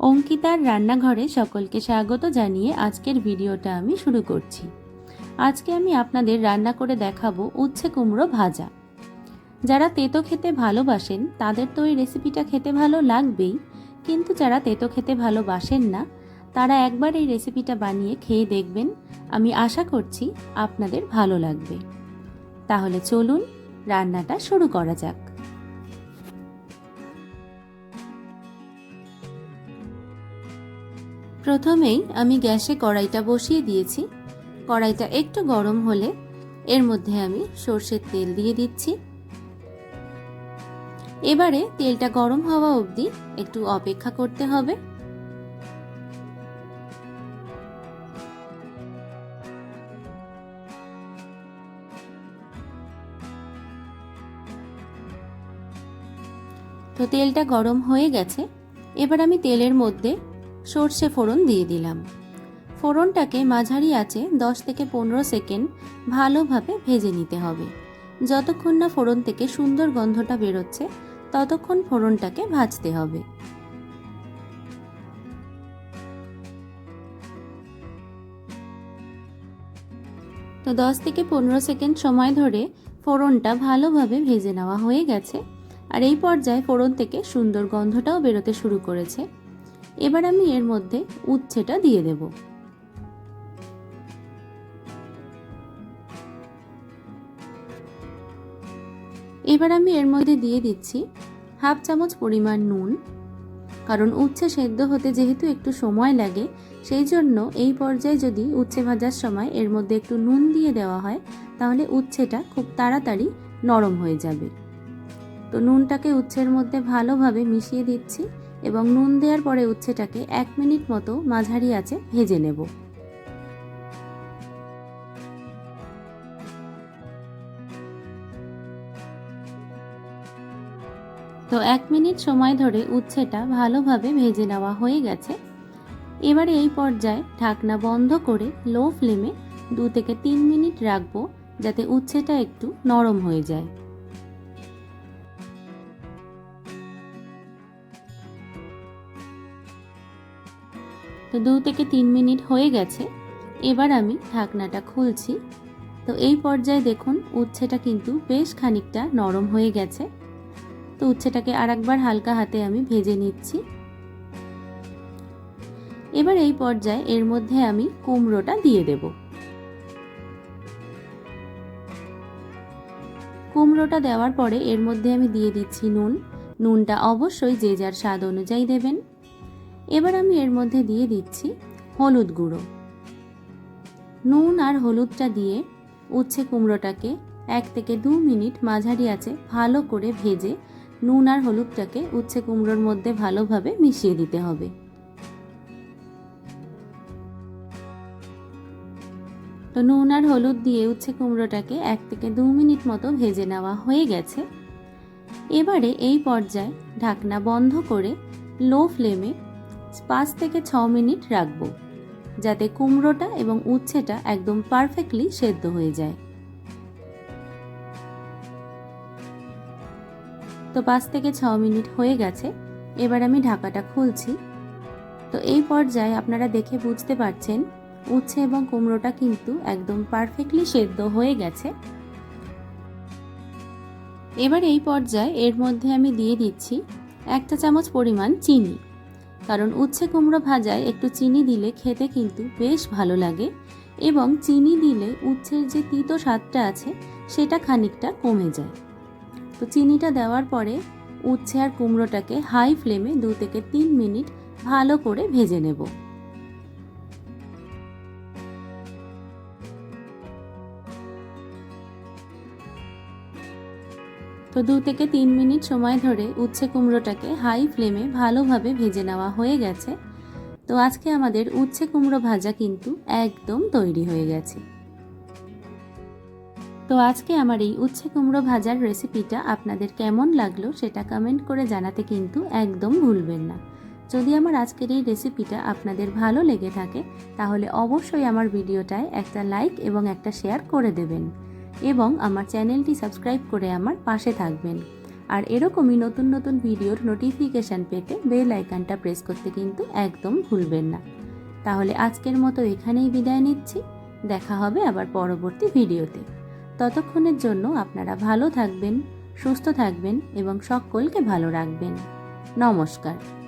অঙ্কিতার রান্নাঘরে সকলকে স্বাগত জানিয়ে আজকের ভিডিওটা আমি শুরু করছি। আজকে আমি আপনাদের রান্না করে দেখাবো উচ্ছে কুমড়ো ভাজা। যারা তেতো খেতে ভালোবাসেন, তাদের তো এই রেসিপিটা খেতে ভালো লাগবেই, কিন্তু যারা তেতো খেতে ভালোবাসেন না, তারা একবার এই রেসিপিটা বানিয়ে খেয়ে দেখবেন। আমি আশা করছি আপনাদের ভালো লাগবে। তাহলে চলুন রান্নাটা শুরু করা যাক। প্রথমেই আমি গ্যাসে কড়াইটা বসিয়ে দিয়েছি। কড়াইটা একটু গরম হলে এর মধ্যে আমি সর্ষের তেল দিয়ে দিচ্ছি। এবারে তেলটা গরম হওয়া অবধি একটু অপেক্ষা করতে হবে। তো তেলটা গরম হয়ে গেছে। এবার আমি তেলের মধ্যে সর্ষে ফোড়ন দিয়ে দিলাম। ফোড়নটাকে মাঝারি আছে দশ থেকে পনেরো সেকেন্ড ভালোভাবে ভেজে নিতে হবে। যতক্ষণ না ফোড়ন থেকে সুন্দর গন্ধটা বেরোচ্ছে, ততক্ষণ ফোড়নটাকে ভাজতে হবে। তো দশ থেকে পনেরো সেকেন্ড সময় ধরে ফোড়নটা ভালোভাবে ভেজে নেওয়া হয়ে গেছে। আর এই পর্যায়ে ফোড়ন থেকে সুন্দর গন্ধটাও বেরোতে শুরু করেছে। এবার আমি এর মধ্যে উচ্ছেটা দিয়ে দেব। এবার আমি এর মধ্যে দিয়ে দিচ্ছি হাফ চামচ পরিমাণ নুন, কারণ উচ্ছে সেদ্ধ হতে যেহেতু একটু সময় লাগে, সেই জন্য এই পর্যায়ে যদি উচ্ছে ভাজার সময় এর মধ্যে একটু নুন দিয়ে দেওয়া হয়, তাহলে উচ্ছেটা খুব তাড়াতাড়ি নরম হয়ে যাবে। তো নুনটাকে উচ্ছের মধ্যে ভালোভাবে মিশিয়ে দিচ্ছি এবং নুন দেওয়ার পরে উচ্ছেটাকে এক মিনিট মতো মাঝারি আছে ভেজে নেব। তো এক মিনিট সময় ধরে উচ্ছেটা ভালোভাবে ভেজে নেওয়া হয়ে গেছে। এবারে এই পর্যায়ে ঢাকনা বন্ধ করে লো ফ্লেমে দু থেকে তিন মিনিট রাখব যাতে উচ্ছেটা একটু নরম হয়ে যায়। তো দু থেকে তিন মিনিট হয়ে গেছে। এবার আমি ঢাকনাটা খুলছি। তো এই পর্যায়ে দেখুন, উচ্ছেটা কিন্তু বেশ খানিকটা নরম হয়ে গেছে। তো উচ্ছেটাকে আর একবার হালকা হাতে আমি ভেজে নিচ্ছি। এবার এই পর্যায়ে এর মধ্যে আমি কুমড়োটা দিয়ে দেব। কুমড়োটা দেওয়ার পরে এর মধ্যে আমি দিয়ে দিচ্ছি নুন। নুনটা অবশ্যই যে যার স্বাদ অনুযায়ী দেবেন। এবার আমি এর মধ্যে দিয়ে দিচ্ছি হলুদ গুঁড়ো। নুন আর হলুদটা দিয়ে উচ্ছে কুমড়োটাকে এক থেকে দু মিনিট মাঝারি আছে ভালো করে ভেজে নুন আর হলুদটাকে উচ্ছে কুমড়োর মধ্যে ভালোভাবে মিশিয়ে দিতে হবে। তো নুন আর হলুদ দিয়ে উচ্ছে কুমড়োটাকে এক থেকে দু মিনিট মতো ভেজে নেওয়া হয়ে গেছে। এবারে এই পর্যায়ে ঢাকনা বন্ধ করে লো ফ্লেমে পাঁচ থেকে ছ মিনিট রাখব, যাতে কুমড়োটা এবং উচ্ছেটা একদম পারফেক্টলি সেদ্ধ হয়ে যায়। তো পাঁচ থেকে ছ মিনিট হয়ে গেছে, এবার আমি ঢাকাটা খুলছি। তো এই পর্যায়ে আপনারা দেখে বুঝতে পারছেন, উচ্ছে এবং কুমড়োটা কিন্তু একদম পারফেক্টলি সেদ্ধ হয়ে গেছে। এবার এই পর্যায়ে এর মধ্যে আমি দিয়ে দিচ্ছি একটা চামচ পরিমাণ চিনি। কারণ উচ্ছে কুমড়ো ভাজায় একটু চিনি দিলে খেতে কিন্তু বেশ ভালো লাগে এবং চিনি দিলে উচ্ছের যে তিতো স্বাদটা আছে, সেটা খানিকটা কমে যায়। তো চিনিটা দেওয়ার পরে উচ্ছে আর কুমড়োটাকে হাই ফ্লেমে দু থেকে তিন মিনিট ভালো করে ভেজে নেব। তো দু থেকে তিন মিনিট সময় ধরে উচ্ছে কুমড়োটাকে হাই ফ্লেমে ভালোভাবে ভেজে নেওয়া হয়ে গেছে। তো আজকে আমাদের উচ্ছে কুমড়ো ভাজা কিন্তু একদম তৈরি হয়ে গেছে। তো আজকে আমার এই উচ্ছে কুমড়ো ভাজার রেসিপিটা আপনাদের কেমন লাগল সেটা কমেন্ট করে জানাতে কিন্তু একদম ভুলবেন না। যদি আমার আজকের এই রেসিপিটা আপনাদের ভালো লেগে থাকে, তাহলে অবশ্যই আমার ভিডিওটায় একটা লাইক এবং একটা শেয়ার করে দেবেন। এবং আমার চ্যানেলটি সাবস্ক্রাইব করে আমার পাশে থাকবেন। আর এরকমই নতুন নতুন ভিডিওর নোটিফিকেশান পেতে বেল আইকনটা প্রেস করতে কিন্তু একদম ভুলবেন না। তাহলে আজকের মতো এখানেই বিদায় নিচ্ছি। দেখা হবে আবার পরবর্তী ভিডিওতে। ততক্ষণের জন্য আপনারা ভালো থাকবেন, সুস্থ থাকবেন এবং সকলকে ভালো রাখবেন। নমস্কার।